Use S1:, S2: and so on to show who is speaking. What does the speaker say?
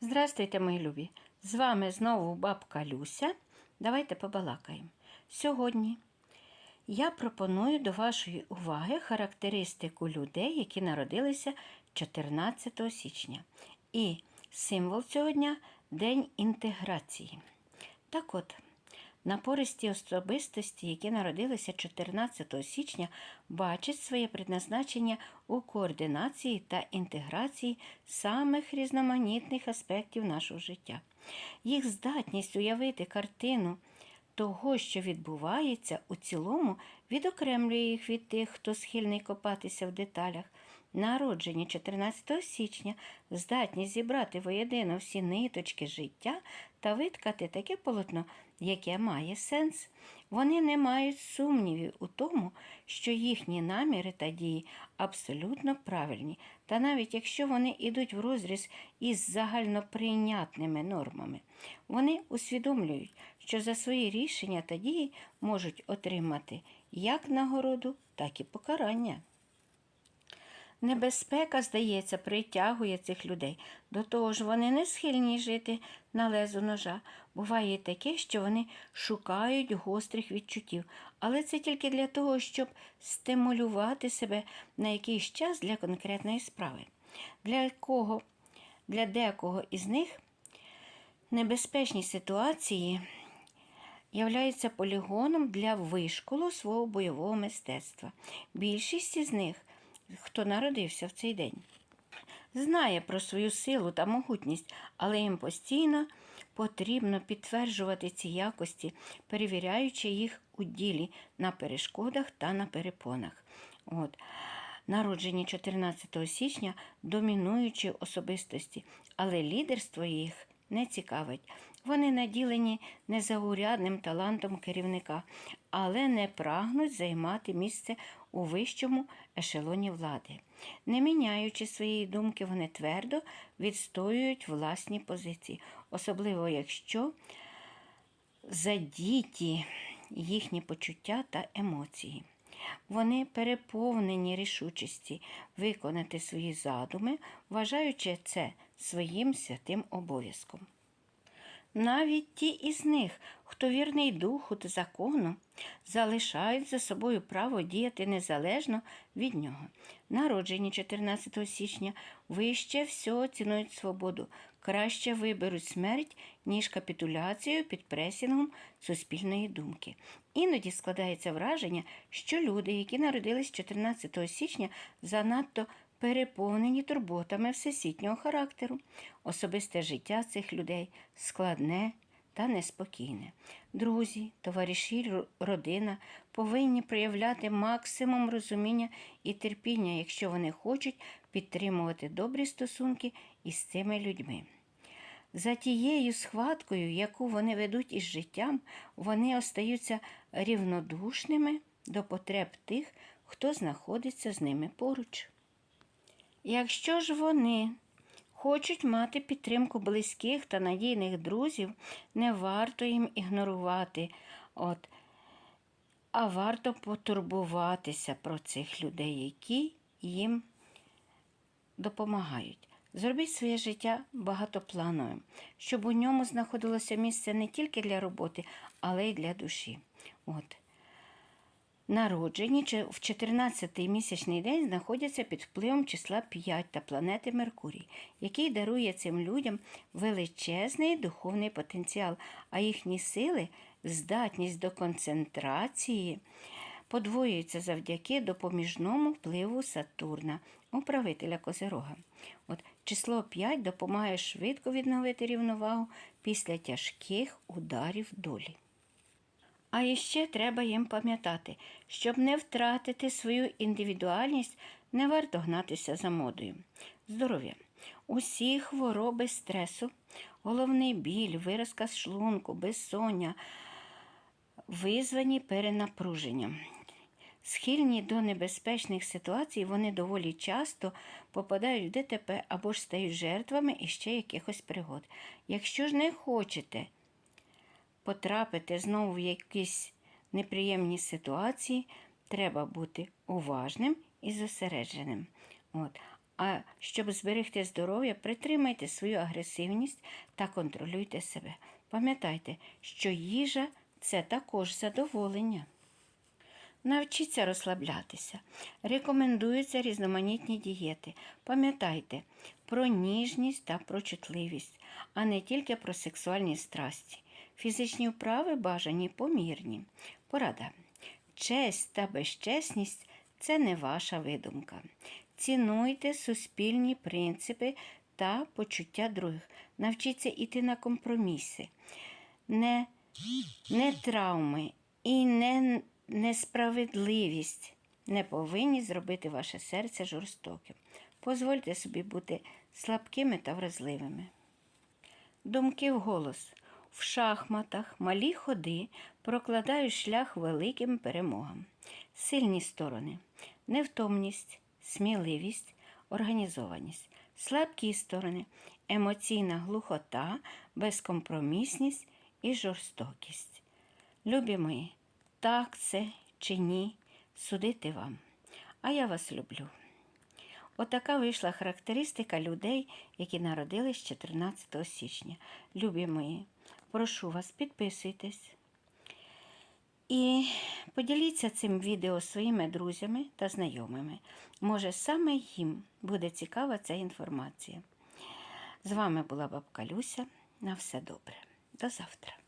S1: Здрастуйте, мої любі! З вами знову бабка Люся. Давайте побалакаємо. Сьогодні я пропоную до вашої уваги характеристику людей, які народилися 14 січня. І символ цього дня День інтеграції. Так от, напористі особистості, які народилися 14 січня, бачать своє предназначення у координації та інтеграції самих різноманітних аспектів нашого життя. Їх здатність уявити картину того, що відбувається, у цілому відокремлює їх від тих, хто схильний копатися в деталях. Народжені 14 січня здатні зібрати воєдино всі ниточки життя та виткати таке полотно, яке має сенс. Вони не мають сумнівів у тому, що їхні наміри та дії абсолютно правильні, та навіть якщо вони йдуть в розріз із загальноприйнятними нормами, вони усвідомлюють, що за свої рішення та дії можуть отримати як нагороду, так і покарання. Небезпека, здається, притягує цих людей. До того ж, вони не схильні жити на лезу ножа. Буває таке, що вони шукають гострих відчуттів, але це тільки для того, щоб стимулювати себе на якийсь час для конкретної справи. Для кого, для декого із них небезпечні ситуації являються полігоном для вишколу свого бойового мистецтва. Більшість із них хто народився в цей день. Знає про свою силу та могутність, але їм постійно потрібно підтверджувати ці якості, перевіряючи їх у ділі на перешкодах та на перепонах. От. Народжені 14 січня домінуючі особистості, але лідерство їх не цікавить. Вони наділені незаурядним талантом керівника, але не прагнуть займати місце у вищому ешелоні влади. Не міняючи своєї думки, вони твердо відстоюють власні позиції, особливо якщо задіті їхні почуття та емоції. Вони переповнені рішучості виконати свої задуми, вважаючи це своїм святим обов'язком. Навіть ті із них, хто вірний духу та закону, залишають за собою право діяти незалежно від нього. Народжені 14 січня вище всього цінують свободу, краще виберуть смерть, ніж капітуляцію під пресінгом суспільної думки. Іноді складається враження, що люди, які народились 14 січня, занадто переповнені турботами всесвітнього характеру. Особисте життя цих людей складне та неспокійне. Друзі, товариші, родина повинні проявляти максимум розуміння і терпіння, якщо вони хочуть підтримувати добрі стосунки із цими людьми. За тією схваткою, яку вони ведуть із життям, вони остаються рівнодушними до потреб тих, хто знаходиться з ними поруч. Якщо ж вони хочуть мати підтримку близьких та надійних друзів, не варто їм ігнорувати, от, а варто потурбуватися про цих людей, які їм допомагають. Зробіть своє життя багатоплановим, щоб у ньому знаходилося місце не тільки для роботи, але й для душі. От. Народжені в 14-й місячний день знаходяться під впливом числа 5 та планети Меркурій, який дарує цим людям величезний духовний потенціал, а їхні сили, здатність до концентрації подвоюються завдяки допоміжному впливу Сатурна, управителя Козирога. От Число 5 допомагає швидко відновити рівновагу після тяжких ударів долі. А іще треба їм пам'ятати, щоб не втратити свою індивідуальність, не варто гнатися за модою. Здоров'я. Усі хвороби стресу, головний біль, виразка з шлунку, безсоння, визвані перенапруженням. Схильні до небезпечних ситуацій, вони доволі часто попадають в ДТП або ж стають жертвами іще якихось пригод. Якщо ж не хочете потрапити знову в якісь неприємні ситуації, треба бути уважним і зосередженим. От. А щоб зберегти здоров'я, притримайте свою агресивність та контролюйте себе. Пам'ятайте, що їжа це також задоволення. Навчіться розслаблятися. Рекомендуються різноманітні дієти. Пам'ятайте про ніжність та про чутливість, а не тільки про сексуальні страсті. Фізичні вправи бажані помірні. Порада. Честь та безчесність це не ваша видумка. Цінуйте суспільні принципи та почуття других. Навчіться йти на компроміси. Не, не травми і не несправедливість не повинні зробити ваше серце жорстоким. Позвольте собі бути слабкими та вразливими. Думки вголос. В шахматах малі ходи прокладають шлях великим перемогам. Сильні сторони невтомність, сміливість, організованість, слабкі сторони, емоційна глухота, безкомпромісність і жорстокість. Любі мої, так це чи ні, судити вам. А я вас люблю. Отака вийшла характеристика людей, які народились 14 січня. Любі мої, прошу вас, підписуйтесь. І поділіться цим відео своїми друзями та знайомими. Може, саме їм буде цікава ця інформація. З вами була бабка Люся. На все добре. До завтра.